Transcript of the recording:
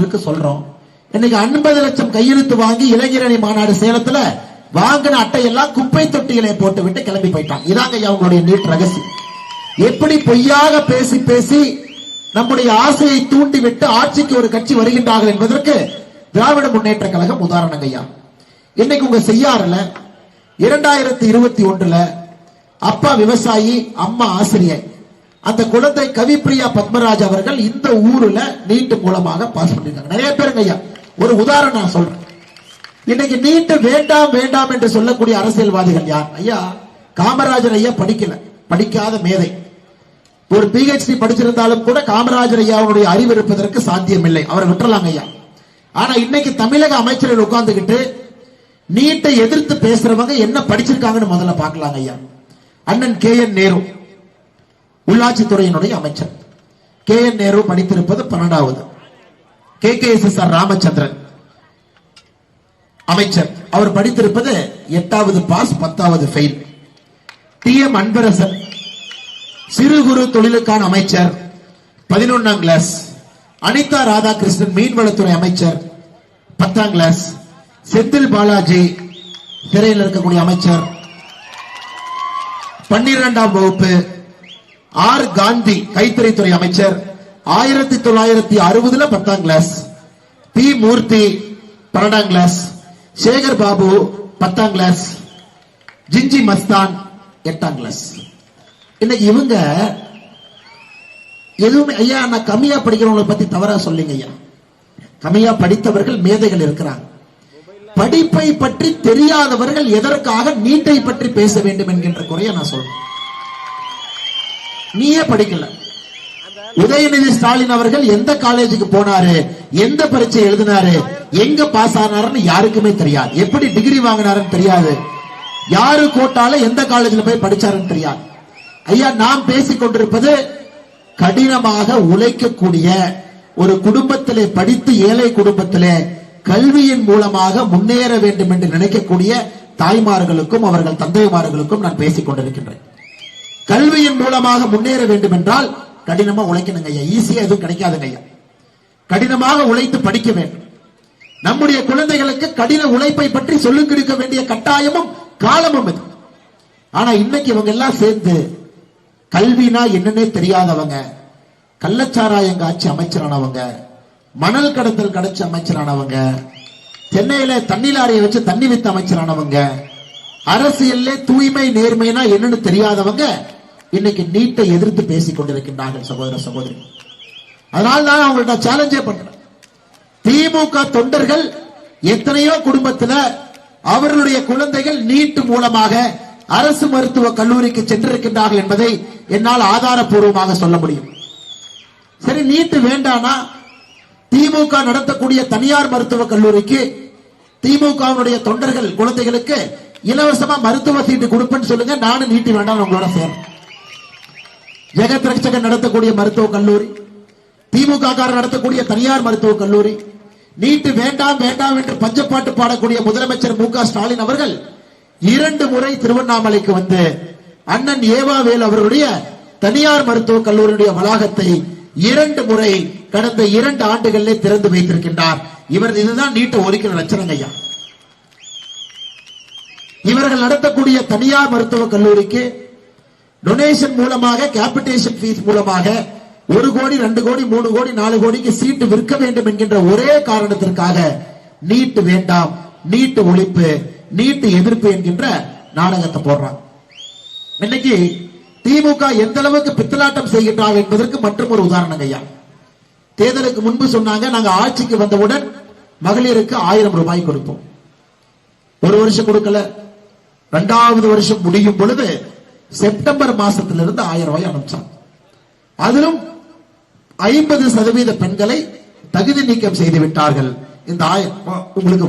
இருக்கு சொல்றோம். இன்னைக்கு ஐம்பது லட்சம் கையெழுத்து வாங்கி இளைஞரணி மாநாடு சேலத்துல வாங்கின அட்டையெல்லாம் குப்பை தொட்டிகளை போட்டு விட்டு கிளம்பி போயிட்டான். இதாங்க அவங்களுடைய நீட் ரகசியம். எப்படி பொய்யாக பேசி பேசி நம்முடைய ஆசையை தூண்டிவிட்டு ஆட்சிக்கு ஒரு கட்சி வருகின்றார்கள் என்பதற்கு திராவிட முன்னேற்ற கழகம் உதாரணங்க ஐயா. இன்னைக்கு உங்க செய்யாறுல இரண்டாயிரத்தி இருபத்தி ஒன்றுல அப்பா விவசாயி அம்மா ஆசிரியர் அந்த குழந்தை கவிப்பிரியா பத்மராஜ் அவர்கள் இந்த ஊர்ல நீட்டு மூலமாக பாஸ் பண்ணிருக்காங்க நிறைய பேருங்க ஐயா ஒரு உதாரணம் நான் சொல்றேன். இன்னைக்கு நீட்டு வேண்டாம் வேண்டாம் என்று சொல்லக்கூடிய அரசியல்வாதிகள் யார்? ஐயா காமராஜர் ஐயா படிக்கல. படிக்காத மேதை. ஒரு பிஹெச்டி படிச்சிருந்தாலும் கூட காமராஜர் ஐயாவுடைய அறிவு இருப்பதற்கு சாத்தியம் இல்லை அவரை விட்டுறலாங்க ஐயா. ஆனா இன்னைக்கு தமிழக அமைச்சர்கள் உட்கார்ந்துகிட்டு நீட்டை எதிர்த்து பேசுறவங்க என்ன படிச்சிருக்காங்கன்னு முதல்ல பார்க்கலாங்க ஐயா. அண்ணன் கே என் நேரு. உள்ளாட்சித்துறையினுடைய அமைச்சர். கே. என். நேரு படித்திருப்பது பன்னெண்டாவது. K. K. S. S. R. Ramachandran அமைச்சர். அவர் படித்திருப்பது எட்டாவது பாஸ் பத்தாவது ஃபெயில் டி. எம். அன்பரசன் சிறு குறு தொழிலுக்கான அமைச்சர். பதினொன்னாம் கிளாஸ் அனிதா ராதாகிருஷ்ணன் மீன்வளத்துறை அமைச்சர். பத்தாம் கிளாஸ் செந்தில் பாலாஜி சிறையில் இருக்கக்கூடிய அமைச்சர். பன்னிரெண்டாம் வகுப்பு ஆர் காந்தி கைத்தறித்துறை அமைச்சர் ஆயிரத்தி தொள்ளாயிரத்தி அறுபதுல பத்தாம் கிளாஸ் பி மூர்த்தி பன்னெண்டாம் கிளாஸ் சேகர் பாபு பத்தாம் கிளாஸ் ஜிஞ்சி மஸ்தான் எட்டாம் கிளாஸ் இன்னைக்கு இவங்க எதுவுமே ஐயா நான் கம்மியா படிக்கிறவங்களை பத்தி தவறா சொல்லுங்க ஐயா. கம்மியா படித்தவர்கள் மேதைகள் இருக்கிறாங்க. படிப்பை பற்றி தெரியாதவர்கள் எதற்காக நீட்டை பற்றி பேச வேண்டும் என்கின்ற குறைய நான் சொல்றேன். நீயே படிக்கல. உதயநிதி ஸ்டாலின் அவர்கள் எந்த காலேஜுக்கு போனாரு? எந்த பரீட்சை எழுதினாரு? எங்க பாஸ் ஆனாருன்னு யாருக்குமே தெரியாது. எப்படி டிகிரி வாங்கினாருன்னு தெரியாது. யாரு கோட்டால எந்த காலேஜ்ல போய் படிச்சாருன்னு தெரியாது. ஐயா நாம் பேசிக் கொண்டிருப்பது கடினமாக உழைக்கக்கூடிய ஒரு குடும்பத்திலே படித்து ஏழை குடும்பத்திலே கல்வியின் மூலமாக முன்னேற வேண்டும் என்று நினைக்கக்கூடிய தாய்மார்களுக்கும் அவர்கள் தந்தைமார்களுக்கும் நான் பேசிக் கொண்டிருக்கின்றேன். கல்வியின் மூலமாக முன்னேற வேண்டும் என்றால் கடினமா உழைக்கணுங்க ஐயா. ஈஸியா எதுவும் கிடைக்காதுங்க ஐயா. கடினமாக உழைத்து படிக்க வேண்டும். நம்முடைய குழந்தைகளுக்கு கடின உழைப்பை பற்றி சொல்லிக் கொடுக்க வேண்டிய கட்டாயமும் காலமும் இது. ஆனா இன்னைக்கு இவங்க எல்லாம் சேர்ந்து கல்வினா என்னன்னே தெரியாதவங்க கள்ளச்சாராயம் காட்சி அமைச்சரானவங்க மணல் கடத்தல் கடைச்சி அமைச்சரானவங்க சென்னையில தண்ணி லாரியை வச்சு தண்ணி வித்த அமைச்சரானவங்க அரசியல்ல தூய்மை நேர்மைனா என்னன்னு தெரியாதவங்க இன்னைக்கு நீட்டை எதிர்த்து பேசிக் கொண்டிருக்கின்றார்கள் சகோதர சகோதரி. அதனால தான் அவங்கள்ட்ட சேலஞ்சே பண்றேன். திமுக தொண்டர்கள் எத்தனையோ குடும்பத்துல அவர்களுடைய குழந்தைகள் நீட்டு மூலமாக அரசு மருத்துவ கல்லூரிக்கு சென்றிருக்கின்றார்கள் என்பதை என்னால் ஆதாரப்பூர்வமாக சொல்ல முடியும். சரி நீட்டு வேண்டானா? திமுக நடத்தக்கூடிய தனியார் மருத்துவ கல்லூரிக்கு திமுகவுடைய தொண்டர்கள் குழந்தைகளுக்கு இலவசமா மருத்துவ சீட்டு கொடுப்பேன்னு சொல்லுங்க நானும் நீட்டு வேண்டாம் உங்களோட சேர்றேன். ஜெகத் ரட்சகன் நடத்தக்கூடிய மருத்துவ கல்லூரி திமுக காரர் நடத்தக்கூடிய தனியார் மருத்துவ கல்லூரி நீட்டு வேண்டாம் வேண்டாம் என்று பஞ்சப்பாட்டு பாடக்கூடிய முதலமைச்சர் மு ஸ்டாலின் அவர்கள் இரண்டு முறை திருவண்ணாமலைக்கு வந்து அண்ணன் ஏவாவேல் அவர்களுடைய தனியார் மருத்துவக் கல்லூரியுடைய வளாகத்தை இரண்டு முறை கடந்த இரண்டு ஆண்டுகளிலே திறந்து வைத்திருக்கின்றார். இவர் இதுதான் நீட்டை ஒதுக்கிற லட்சணங்க ஐயா. இவர்கள் நடத்தக்கூடிய தனியார் மருத்துவக் கல்லூரிக்கு டொனேஷன் மூலமாக கேபிட்டேஷன் ஃபீஸ் மூலமாக ஒரு கோடி ரெண்டு கோடி மூணு கோடி நாலு கோடிக்கு சீட்டு விற்க வேண்டும் என்கின்ற ஒரே காரணத்திற்காக நீட்டு வேண்டாம் நீட்டு ஒழிப்பு நீட்டு எதிர்ப்பு என்கின்ற நாடகத்தை போடுறாங்க. இன்னைக்கு திமுக எந்த அளவுக்கு பித்தலாட்டம் செய்கின்றார் என்பதற்கு மற்றும் ஒரு உதாரணம் ஐயா. தேர்தலுக்கு முன்பு சொன்னாங்க நாங்க ஆட்சிக்கு வந்தவுடன் மகளிருக்கு ஆயிரம் ரூபாய் கொடுப்போம். ஒரு வருஷம் கொடுக்கல. இரண்டாவது வருஷம் முடியும் பொழுது செப்டம்பர் மாசத்திலிருந்து ஆயிரம் ரூபாய் அனுப்பிச்சாங்க. அதிலும் ஐம்பது சதவீத பெண்களை தகுதி நீக்கம் செய்து விட்டார்கள். இந்த ஆயிரம் உங்களுக்கு